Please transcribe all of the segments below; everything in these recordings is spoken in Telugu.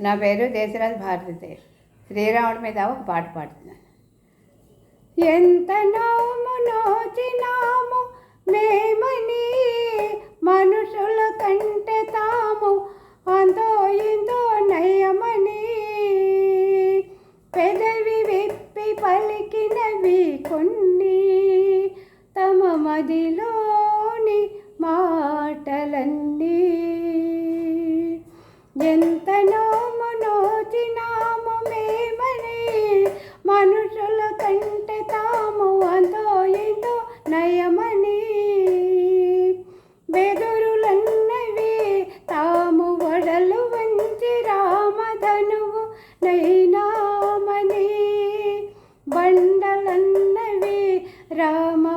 నా పేరు దేశరాజ్ భారతి శ్రీరాముడి మీద ఒక పాట పాడుతున్నాను ఎంత నోము నోచినాము మేమని మనుషుల కంటే తాము అందో ఇందో నయమని. పెదవి విప్పి పలికినవి కొన్ని తమ మదిలోని మాటలన్నీ. ఎంతనో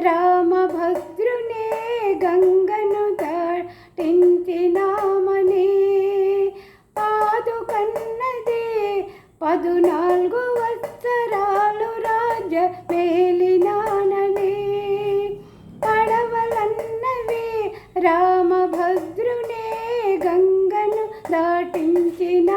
రామభద్రునే గంగను దాటించినామని. పాదుకన్నది పదునాలుగు వత్సరాలు రాజ మేలినాననే. పడవలన్నవే రామభద్రునే గంగను దాటించిన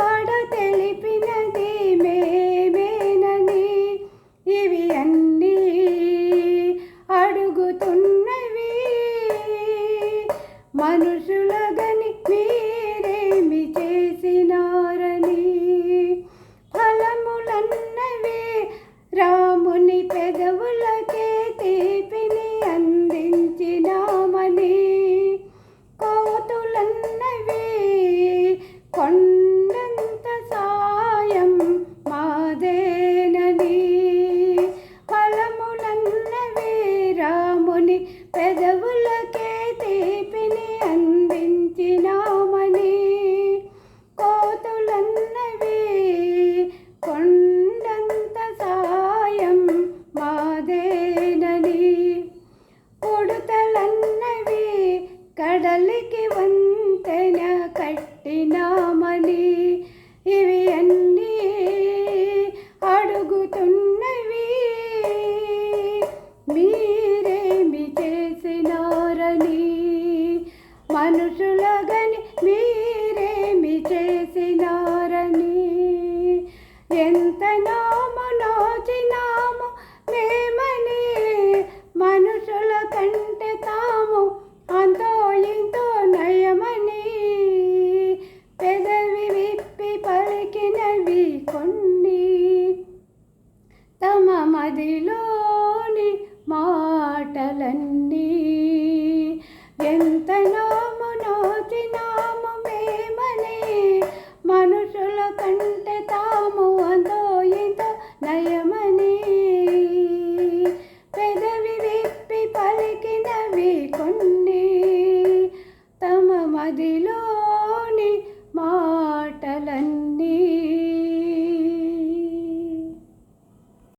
ఆడ తెలిపినది మేమేనని ఇవి అన్నీ అడుగుతున్నవి. మనుషు పెదవులకే తీపిని అందించినామని కోతులన్నవి కొండంత సాయం మాదేనని కొడుతలన్నవి కడలికి వంతెన కట్టినా ఇవి అన్నీ అడుగుతున్నవి మీరేమి చేసినారని మనుషులగని మీరేమి చేసినారని. ఎంత నాము నోచినాము మేమని మనుషుల కంటే తాము అంతో ఇంతో నయమని. పెదవి విప్పి పలికినవి కొన్ని తమ మదిలోని మాటలన్నీ. ఎంతనో నీలోని మాటలన్నీ